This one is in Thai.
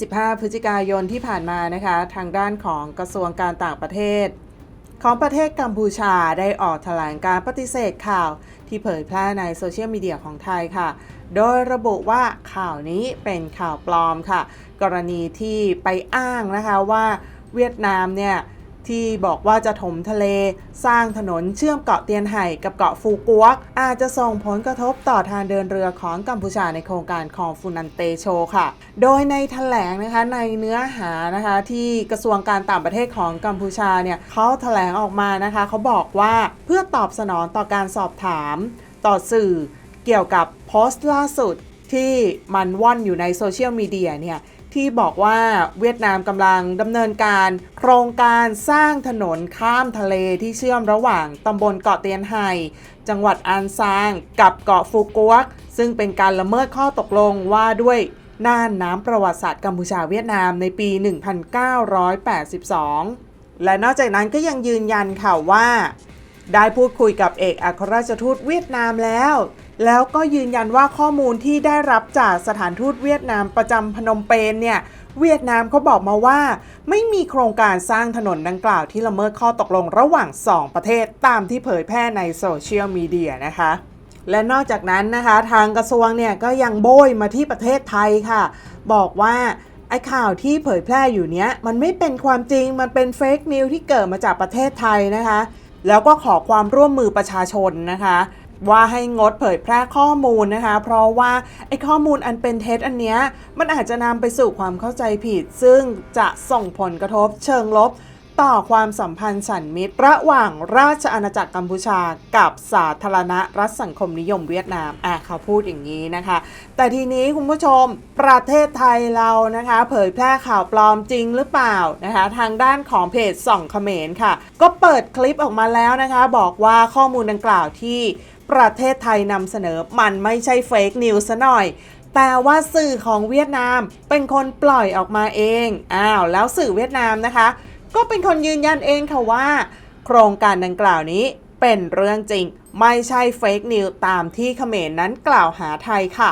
15พฤศจิกายนที่ผ่านมานะคะ ทางด้านของกระทรวงการต่างประเทศ ของประเทศกัมพูชาได้ออกแถลงการปฏิเสธข่าวที่เผยแพร่ในโซเชียลมีเดียของไทยค่ะ โดยระบุว่าข่าวนี้เป็นข่าวปลอมค่ะ กรณีที่ไปอ้างนะคะว่าเวียดนามเนี่ย ที่บอกว่าจะถมทะเล สร้างถนนเชื่อมเกาะเตียนไห่กับเกาะฟูกวก อาจจะส่งผลกระทบต่อทางเดินเรือของกัมพูชาในโครงการของฟูนันเตโชค่ะ โดยในแถลงนะคะในเนื้อหานะคะที่กระทรวงการต่างประเทศของกัมพูชาเนี่ยเขาแถลงออกมานะคะเขาบอกว่าเพื่อตอบสนองต่อการสอบถาม ต่อสื่อเกี่ยวกับโพสต์ล่าสุด ที่มันว่อนอยู่ในโซเชียลมีเดียเนี่ยที่บอกว่าเวียดนามกำลังดำเนินการ โครงการสร้างถนนข้ามทะเลที่เชื่อมระหว่างตำบลเกาะเตียนไห่จังหวัดอานซางกับเกาะฟูกวก ซึ่งเป็นการละเมิดข้อตกลงว่าด้วยน่านน้ำประวัติศาสตร์กัมพูชาเวียดนามในปี 1982 และนอกจากนั้นก็ยังยืนยันค่ะว่า ได้พูดคุยกับเอกอัครราชทูตเวียดนามแล้ว แล้วก็ยืนยันว่าข้อมูลที่ได้รับจากสถานทูตเวียดนามประจำพนมเปญเนี่ยเวียดนามเขาบอกมาว่า ไม่มีโครงการสร้างถนนดังกล่าวที่ละเมิดข้อตกลงระหว่าง 2 ประเทศตามที่เผยแพร่ในโซเชียลมีเดียนะคะ และนอกจากนั้นนะคะ ทางกระทรวงเนี่ยก็ยังโบยมาที่ประเทศไทยค่ะ บอกว่าไอ้ข่าวที่เผยแพร่อยู่เนี้ยมันไม่เป็นความจริงมันเป็นเฟกนิวที่เกิดมาจากประเทศไทยนะคะ แล้วก็ขอความร่วมมือประชาชนนะคะ ว่าให้งดเผยแพร่ข้อมูลนะคะ เพราะว่าไอ้ข้อมูลอันเป็นเท็จอันเนี้ยมันอาจจะนำไปสู่ความเข้าใจผิด ซึ่งจะส่งผลกระทบเชิงลบ ต่อความสัมพันธ์สันมิตร ระหว่างราชอาณาจักรกัมพูชากับสาธารณรัฐสังคมนิยมเวียดนาม อะเขาพูดอย่างนี้นะคะ แต่ทีนี้คุณผู้ชมประเทศไทยเรานะคะ เผยแพร่ข่าวปลอมจริงหรือเปล่านะคะ ทางด้านของเพจส่องเขมรค่ะ ก็เปิดคลิปออกมาแล้วนะคะ บอกว่าข้อมูลดังกล่าวที่ประเทศไทยนำเสนอมันไม่ใช่เฟกนิวส์ซะหน่อยแต่ว่าสื่อของเวียดนามเป็นคนปล่อยออกมาเอง อ้าว แล้วสื่อเวียดนามนะคะ ก็เป็นคนยืนยันเองค่ะว่า โครงการดังกล่าวนี้เป็นเรื่องจริง ไม่ใช่เฟกนิวตามที่เขมรนั้นกล่าวหาไทยค่ะ